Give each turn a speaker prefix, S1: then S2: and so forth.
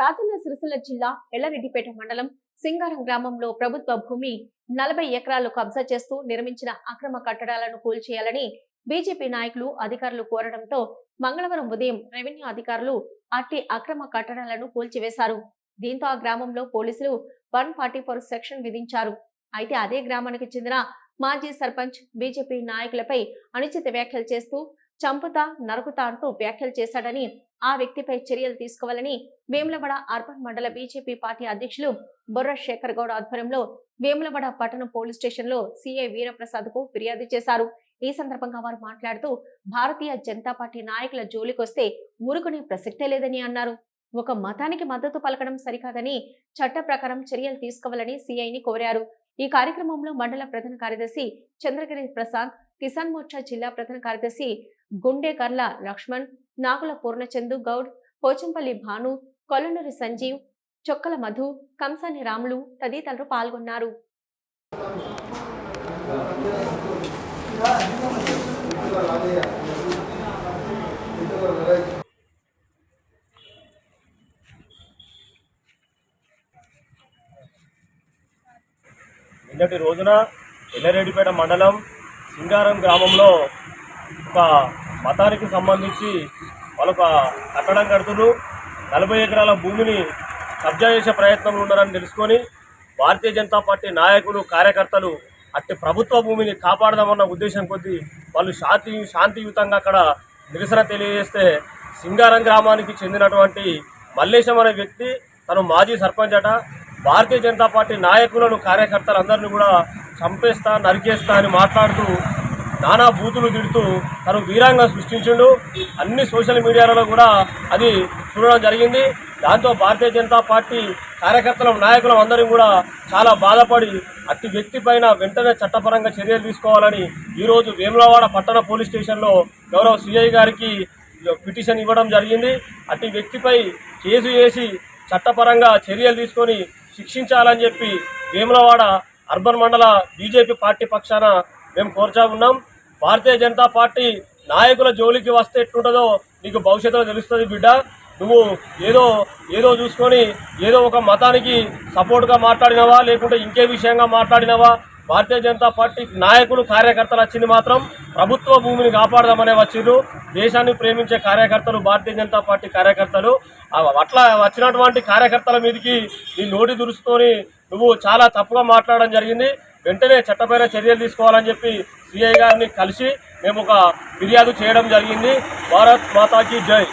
S1: రాజన్న సిరిసిల్ల జిల్లా ఎల్లరెడ్డిపేట మండలం సింగారం గ్రామంలో ప్రభుత్వ భూమి నలభై ఎకరాలు కబ్జా చేస్తూ నిర్మించిన అక్రమ కట్టడాలను కూల్చేయాలని బీజేపీ నాయకులు అధికారులు కోరడంతో మంగళవారం ఉదయం రెవెన్యూ అధికారులు అట్టి అక్రమ కట్టడాలను కూల్చివేశారు. దీంతో ఆ గ్రామంలో పోలీసులు వన్ ఫార్టీ ఫోర్ సెక్షన్ విధించారు. అయితే అదే గ్రామానికి చెందిన మాజీ సర్పంచ్ బీజేపీ నాయకులపై అనుచిత వ్యాఖ్యలు చేస్తూ చంపుతా నరుకుతా అంటూ వ్యాఖ్యలు చేశాడని ఆ వ్యక్తిపై చర్యలు తీసుకోవాలని వేములవాడ అర్బన్ మండల బీజేపీ పార్టీ అధ్యక్షులు బొర్ర శేఖర్ గౌడ్ ఆధ్వర్యంలో వేములవాడ పట్టణం పోలీస్ స్టేషన్లో సీఐ వీరప్రసాద్కు ఫిర్యాదు చేశారు. ఈ సందర్భంగా వారు మాట్లాడుతూ భారతీయ జనతా పార్టీ నాయకుల జోలికొస్తే ఊరుకునే ప్రసక్తే లేదని అన్నారు. ఒక మతానికి మద్దతు పలకడం సరికాదని చట్ట ప్రకారం చర్యలు తీసుకోవాలని సీఐని కోరారు. ఈ కార్యక్రమంలో మండల ప్రధాన కార్యదర్శి చంద్రగిరి ప్రసాద్ కిసాన్ మోర్చా జిల్లా ప్రధాన కార్యదర్శి గుండెకర్ల లక్ష్మణ్ నాగుల పూర్ణచందు గౌడ్ పోచంపల్లి భాను కొల్లనూరి సంజీవ్ చొక్కల మధు కంసాని రాములు తదితరులు పాల్గొన్నారు.
S2: నిన్నటి రోజున ఎల్లరెడ్డిపేట మండలం సింగారం గ్రామంలో ఒక మతానికి సంబంధించి వాళ్ళకు కట్టడం కడుతున్నారు. నలభై ఎకరాల భూమిని కబ్జా చేసే ప్రయత్నంలో ఉన్నారని తెలుసుకొని భారతీయ జనతా పార్టీ నాయకులు కార్యకర్తలు అట్టి ప్రభుత్వ భూమిని కాపాడదామన్న ఉద్దేశం కొద్దీ వాళ్ళు శాంతి శాంతియుతంగా అక్కడ నిరసన తెలియజేస్తే సింగారం గ్రామానికి చెందినటువంటి మల్లేశం అనే వ్యక్తి తను మాజీ సర్పంచ్ అట. భారతీయ జనతా పార్టీ నాయకులను కార్యకర్తలందరినీ కూడా చంపేస్తా నరికేస్తా అని మాట్లాడుతూ నానా బూతులు తిడుతూ తను వీరంగా సృష్టించిండు. అన్ని సోషల్ మీడియాలలో కూడా అది చూడడం జరిగింది. దాంతో భారతీయ జనతా పార్టీ కార్యకర్తల నాయకులం అందరం కూడా చాలా బాధపడి అట్టి వ్యక్తి పైన వెంటనే చట్టపరంగా చర్యలు తీసుకోవాలని ఈరోజు వేములవాడ పట్టణ పోలీస్ స్టేషన్లో గౌరవ సిఐ గారికి పిటిషన్ ఇవ్వడం జరిగింది. అట్టి వ్యక్తిపై కేసు వేసి చట్టపరంగా చర్యలు తీసుకొని శిక్షించాలని చెప్పి వేములవాడ అర్బన్ మండల బీజేపీ పార్టీ పక్షాన మేము కోరుచా ఉన్నాం. భారతీయ జనతా పార్టీ నాయకుల జోలికి వస్తే ఎట్లుంటుందో నీకు భవిష్యత్తులో తెలుస్తుంది బిడ్డ. నువ్వు ఏదో ఏదో చూసుకొని ఏదో ఒక మతానికి సపోర్ట్గా మాట్లాడినవా? లేకుంటే ఇంకే విషయంగా మాట్లాడినవా? భారతీయ జనతా పార్టీ నాయకులు కార్యకర్తలు వచ్చింది మాత్రం ప్రభుత్వ భూమిని కాపాడదామనే వచ్చిండ్రు దేశాన్ని ప్రేమించే కార్యకర్తలు భారతీయ జనతా పార్టీ కార్యకర్తలు. అట్లా వచ్చినటువంటి కార్యకర్తల మీదకి నీ నోటి దురుసుకొని నువ్వు చాలా తప్పుగా మాట్లాడడం జరిగింది. వెంటనే చట్టపైన చర్యలు తీసుకోవాలని చెప్పి సిఐ గారిని కలిసి మేము ఒక ఫిర్యాదు చేయడం జరిగింది. భారత్ మాతాకి జై.